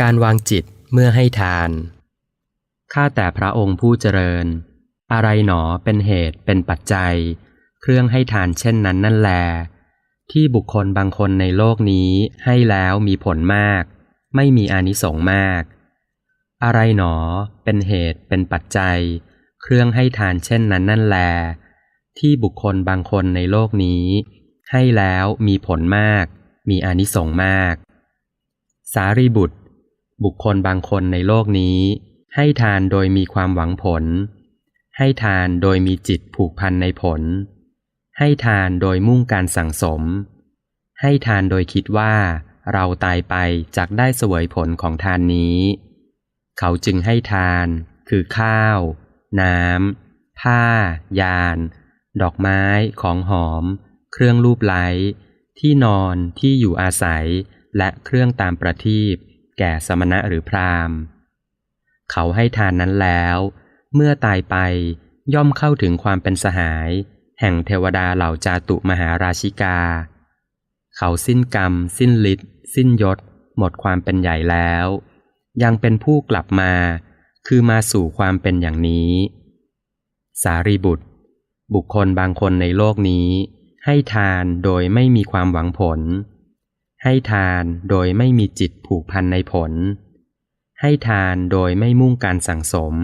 การวางจิตเมื่อให้ทาน ข้าแต่พระองค์ผู้เจริญ อะไรหนอเป็นเหตุเป็นปัจจัย เครื่องให้ทานเช่นนั้นนั่นแล ที่บุคคลบางคนในโลกนี้ให้แล้วมีผลมาก ไม่มีอานิสงส์มาก อะไรหนอเป็นเหตุเป็นปัจจัย เครื่องให้ทานเช่นนั้นนั่นแล ที่บุคคลบางคนในโลกนี้ ให้แล้วมีผลมาก มีอานิสงส์มาก สารีบุตร บุคคลบางคนในโลกนี้ ให้ทานโดยมีความหวังผล ให้ทานโดยมีจิตผูกพันในผล ให้ทานโดยมุ่งการสั่งสม ให้ทานโดยคิดว่าเราตายไปจากได้เสวยผลของทานนี้ เขาจึงให้ทาน คือข้าว น้ำ ผ้า ยาน ดอกไม้ ของหอม เครื่องรูปไล้ ที่นอน ที่อยู่อาศัย และเครื่องตามประทีป แก่สมณะหรือพราหมณ์ เขาให้ทานนั้นแล้ว เมื่อตายไปย่อมเข้าถึงความเป็นสหาย แห่งเทวดาเหล่าจาตุมหาราชิกา เขาสิ้นกรรม สิ้นฤทธิ์สิ้นยศ หมดความเป็นใหญ่แล้ว ยังเป็นผู้กลับมา คือมาสู่ความเป็นอย่างนี้ สารีบุตร บุคคลบางคนในโลกนี้ ให้ทานโดยไม่มีความหวังผล ให้ทานโดยไม่มีจิตผูกพันในผล ให้ทานโดยไม่มุ่งการสั่งสม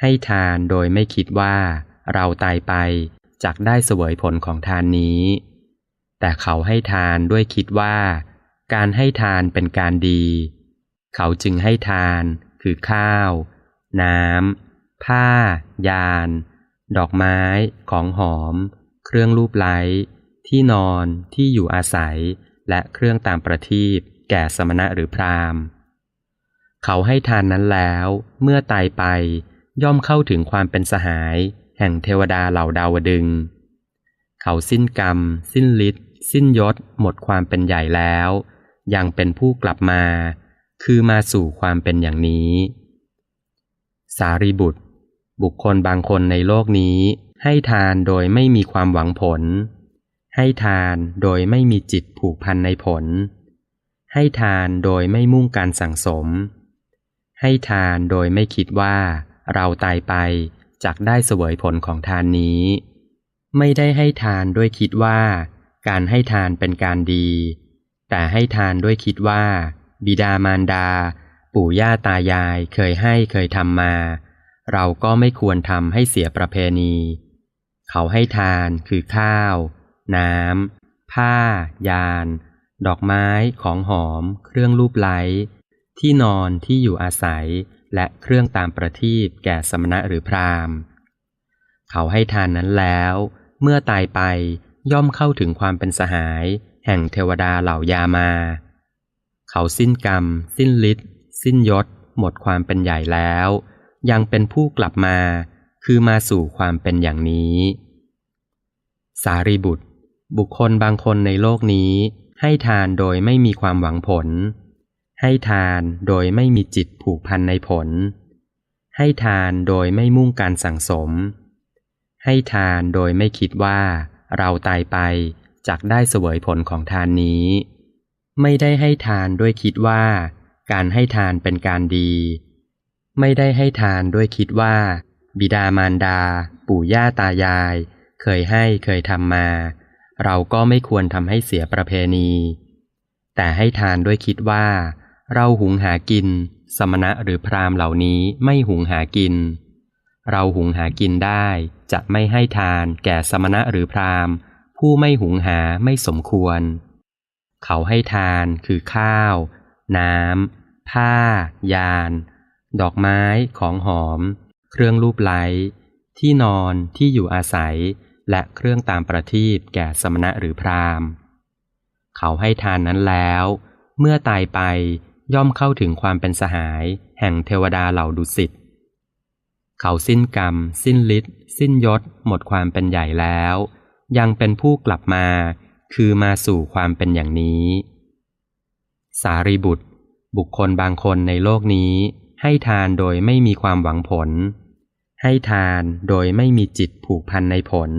ให้ทานโดยไม่คิดว่า เราตายไปจักได้เสวยผลของทานนี้ แต่เขาให้ทานด้วยคิดว่า การให้ทานเป็นการดี เขาจึงให้ทานคือข้าว น้ำ ผ้า ยาน ดอกไม้ ของหอม เครื่องรูปไล้ ที่นอนที่อยู่อาศัย และเครื่องตามประทีปแก่สมณะหรือพราหมณ์ เขาให้ทานนั้นแล้ว เมื่อตายไปย่อมเข้าถึงความเป็นสหาย แห่งเทวดาเหล่าดาวดึง เขาสิ้นกรรม สิ้นฤทธิ์สิ้นยศ หมดความเป็นใหญ่แล้ว ยังเป็นผู้กลับมา คือมาสู่ความเป็นอย่างนี้ สารีบุตร บุคคลบางคนในโลกนี้ให้ทานโดยไม่มีความหวังผล ให้ทานโดยไม่มีจิตผูกพันในผล ให้ทานโดยไม่มุ่งการสั่งสม ให้ทานโดยไม่คิดว่า เราตายไปจักได้เสวยผลของทานนี้ ไม่ได้ให้ทานด้วยคิดว่า การให้ทานเป็นการดี แต่ให้ทานด้วยคิดว่า บิดามารดา ปู่ย่าตายายเคยให้เคยทำมา เราก็ไม่ควรทำให้เสียประเพณี เขาให้ทานคือข้าว น้ำ ผ้า ยาน ดอกไม้ ของหอม เครื่องรูปไล้ ที่นอนที่อยู่อาศัย และเครื่องตามประทีปแก่สมณะหรือพราหมณ์ เขาให้ทานนั้นแล้ว เมื่อตายไปย่อมเข้าถึงความเป็นสหาย แห่งเทวดาเหล่ายามา เขาสิ้นกรรม สิ้นฤทธิ์สิ้นยศ หมดความเป็นใหญ่แล้ว ยังเป็นผู้กลับมา คือมาสู่ความเป็นอย่างนี้ สารีบุตร บุคคลบางคนในโลกนี้ ให้ทานโดยไม่มีความหวังผล ให้ทานโดยไม่มีจิตผูกพันในผล ให้ทานโดยไม่มุ่งการสั่งสม ให้ทานโดยไม่คิดว่า เราตายไปจักได้เสวยผลของทานนี้ ไม่ได้ให้ทานด้วยคิดว่า การให้ทานเป็นการดี ไม่ได้ให้ทานด้วยคิดว่า บิดามารดา ปู่ย่าตายาย เคยให้เคยทำมา เราก็ไม่ควรทำให้เสียประเพณี แต่ให้ทานด้วยคิดว่า เราหุงหากิน สมณะหรือพราหมณ์เหล่านี้ไม่หุงหากิน เราหุงหากินได้จะไม่ให้ทานแก่สมณะหรือพราหมณ์ ผู้ไม่หุงหาไม่สมควร เขาให้ทานคือข้าว น้ำผ้า ยาน ดอกไม้ของหอม เครื่องรูปไล้ที่นอนที่อยู่อาศัย และเครื่องตามประทีปแก่สมณะหรือพราหมณ์ เขาให้ทานนั้นแล้ว เมื่อตายไปย่อมเข้าถึงความเป็นสหาย แห่งเทวดาเหล่าดุสิต เขาสิ้นกรรม สิ้นฤทธิ์สิ้นยศ หมดความเป็นใหญ่แล้ว ยังเป็นผู้กลับมา คือมาสู่ความเป็นอย่างนี้ สารีบุตร บุคคลบางคนในโลกนี้ ให้ทานโดยไม่มีความหวังผล ให้ทานโดยไม่มีจิตผูกพันในผล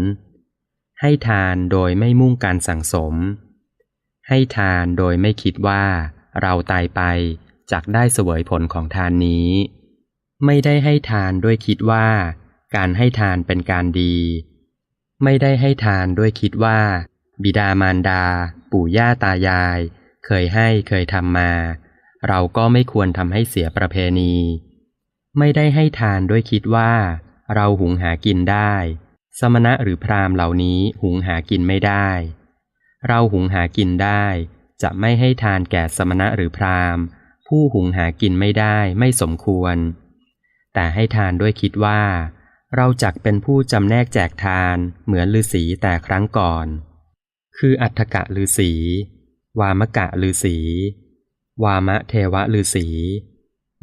ให้ทานโดยไม่มุ่งการสั่งสม ให้ทานโดยไม่คิดว่าเราตายไปจักได้เสวยผลของทานนี้ ไม่ได้ให้ทานด้วยคิดว่า การให้ทานเป็นการดี ไม่ได้ให้ทานด้วยคิดว่า บิดามารดา ปู่ย่าตายาย เคยให้เคยทำมา เราก็ไม่ควรทำให้เสียประเพณี ไม่ได้ให้ทานด้วยคิดว่า เราหุงหากินได้ สมณะหรือพราหมณ์เหล่านี้หุงหากินไม่ได้ เราหุงหากินได้ จะไม่ให้ทานแก่สมณะหรือพราหมณ์ ผู้หุงหากินไม่ได้ไม่สมควร แต่ให้ทานด้วยคิดว่า เราจักเป็นผู้จำแนกแจกทานเหมือนฤาษีแต่ครั้งก่อน คืออัฏฐกะฤาษีวามกะฤาษีวามะเทวะฤาษี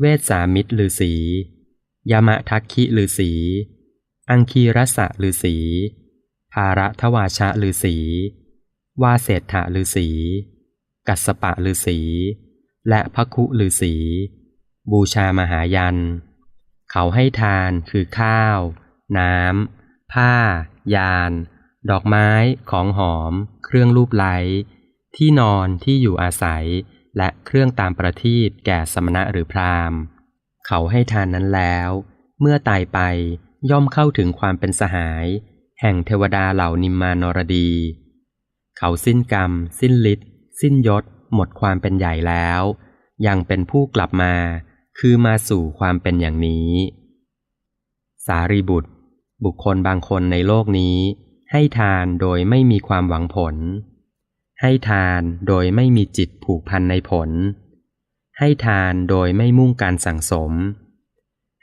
เวสามิตรฤาษียามะทักขิฤาษีอังคีรสะฤาษีภาระทวาชะฤาษีวาเศรษฐฤาษีกัสสปะฤาษีและพระคุฤาษีบูชามหายัน เขาให้ทานคือข้าว น้ำ ผ้า ยาน ดอกไม้ ของหอม เครื่องรูปไล้ ที่นอนที่อยู่อาศัย และเครื่องตามประทีปแก่สมณะหรือพราหมณ์ เขาให้ทานนั้นแล้ว เมื่อตายไปย่อมเข้าถึงความเป็นสหาย แห่งเทวดาเหล่านิมมานรดี เขาสิ้นกรรม สิ้นฤทธิ์สิ้นยศ หมดความเป็นใหญ่แล้ว ยังเป็นผู้กลับมา คือมาสู่ความเป็นอย่างนี้ สารีบุตร บุคคลบางคนในโลกนี้ ให้ทานโดยไม่มีความหวังผล ให้ทานโดยไม่มีจิตผูกพันในผล ให้ทานโดยไม่มุ่งการสั่งสม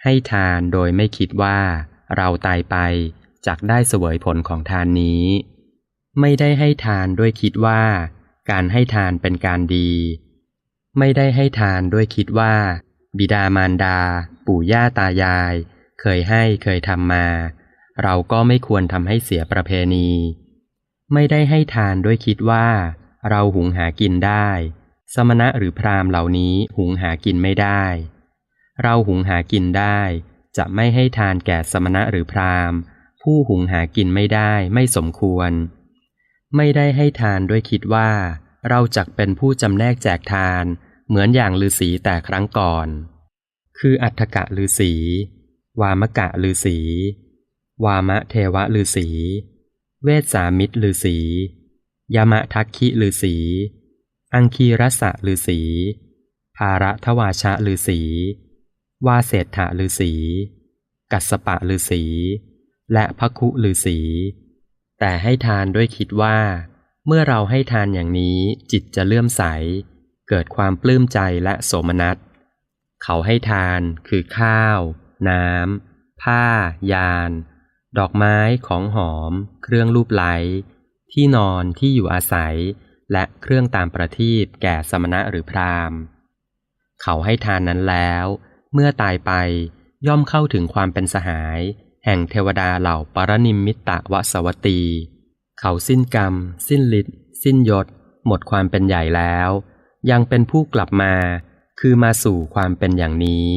ให้ทานโดยไม่คิดว่า เราตายไปจักได้เสวยผลของทานนี้ ไม่ได้ให้ทานด้วยคิดว่า การให้ทานเป็นการดี ไม่ได้ให้ทานด้วยคิดว่า บิดามารดา ปู่ย่าตายาย เคยให้เคยทำมา เราก็ไม่ควรทำให้เสียประเพณี ไม่ได้ให้ทานด้วยคิดว่า เราหุงหากินได้ สมณะหรือพราหมณ์เหล่านี้หุงหากินไม่ได้ เราหุงหากินได้ จะไม่ให้ทานแก่สมณะหรือพราหมณ์ ผู้หุงหากินไม่ได้ไม่สมควร ไม่ได้ให้ทานด้วยคิดว่า เราจักเป็นผู้จำแนกแจกทานเหมือนอย่างฤาษีแต่ครั้งก่อน คืออัฏฐกะฤาษี วามกะฤาษี วามะเทวะฤาษี เวสสามิตรฤาษียามะทักขิฤาษีอังคีรสะฤาษีภาระทวาชะฤาษีวาเศรษฐะฤาษีกัสปะฤาษีและพระคุฤาษีแต่ให้ทานด้วยคิดว่า เมื่อเราให้ทานอย่างนี้จิตจะเลื่อมใส เกิดความปลื้มใจและโสมนัส เขาให้ทานคือข้าว น้ำผ้า ยาน ดอกไม้ของหอม เครื่องรูปไหล ที่นอนที่อยู่อาศัย และเครื่องตามประทีปแก่สมณะหรือพราหมณ์ เขาให้ทานนั้นแล้ว เมื่อตายไปย่อมเข้าถึงความเป็นสหาย แห่งเทวดาเหล่าปรนิมมิตตวสวัตตี เขาสิ้นกรรม สิ้นฤทธิ์สิ้นยศ หมดความเป็นใหญ่แล้ว ยังเป็นผู้กลับมา คือมาสู่ความเป็นอย่างนี้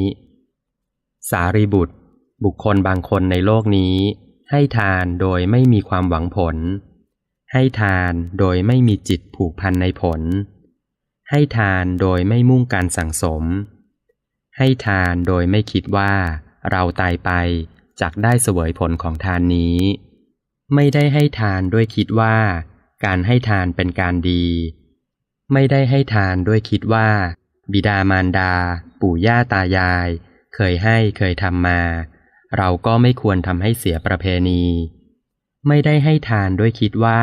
สารีบุตร บุคคลบางคนในโลกนี้ ให้ทานโดยไม่มีความหวังผล ให้ทานโดยไม่มีจิตผูกพันในผล ให้ทานโดยไม่มุ่งการสั่งสม ให้ทานโดยไม่คิดว่า เราตายไปจักได้เสวยผลของทานนี้ ไม่ได้ให้ทานด้วยคิดว่า การให้ทานเป็นการดี ไม่ได้ให้ทานด้วยคิดว่า บิดามารดา ปู่ย่าตายาย เคยให้เคยทำมา เราก็ไม่ควรทำให้เสียประเพณี ไม่ได้ให้ทานด้วยคิดว่า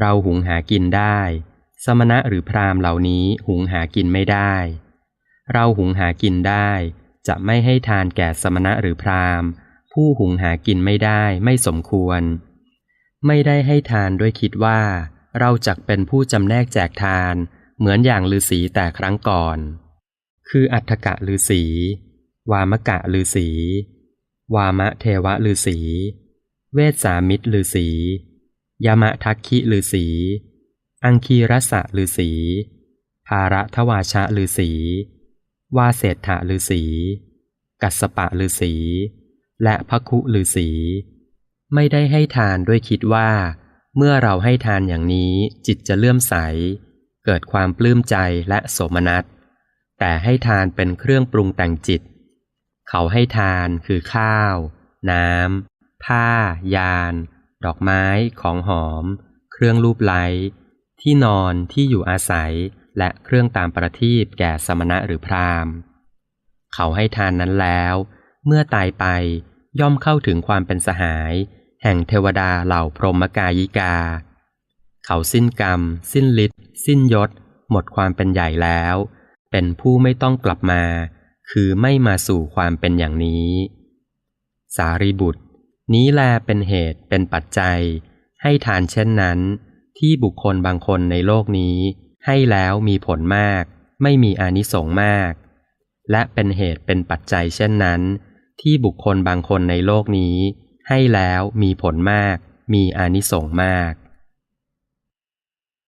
เราหุงหากินได้ สมณะหรือพราหมณ์เหล่านี้หุงหากินไม่ได้ เราหุงหากินได้ จะไม่ให้ทานแก่สมณะหรือพราหมณ์ ผู้หุงหากินไม่ได้ไม่สมควร ไม่ได้ให้ทานด้วยคิดว่า เราจักเป็นผู้จำแนกแจกทาน เหมือนอย่างฤาษีแต่ครั้งก่อน คืออัฏฐกะฤาษีวามกะฤาษี วามะเทวะฤาษี เวสามิตรฤาษียามะทักขิฤาษี อังคีรสะฤาษี ภาระทวาชะฤาษี วาเศรษฐะฤาษี กัสสปะฤาษี และพระคุฤาษี ไม่ได้ให้ทานด้วยคิดว่า เมื่อเราให้ทานอย่างนี้จิตจะเลื่อมใส เกิดความปลื้มใจและโสมนัส แต่ให้ทานเป็นเครื่องปรุงแต่งจิต เขาให้ทานคือข้าว น้ำ ผ้า ยาน ดอกไม้ ของหอม เครื่องรูปไล้ ที่นอนที่อยู่อาศัย และเครื่องตามประทีปแก่สมณะหรือพราหมณ์ เขาให้ทานนั้นแล้ว เมื่อตายไปย่อมเข้าถึงความเป็นสหาย แห่งเทวดาเหล่าพรหมกายิกา เขาสิ้นกรรม สิ้นฤทธิ์สิ้นยศ หมดความเป็นใหญ่แล้ว เป็นผู้ไม่ต้องกลับมา คือไม่มาสู่ความเป็นอย่างนี้ สารีบุตร นี้แลเป็นเหตุเป็นปัจจัย ให้ทานเช่นนั้น ที่บุคคลบางคนในโลกนี้ ให้แล้วมีผลมาก ไม่มีอานิสงส์มาก และเป็นเหตุเป็นปัจจัยเช่นนั้น ที่บุคคลบางคนในโลกนี้ ให้แล้วมีผลมาก มีอานิสงส์มาก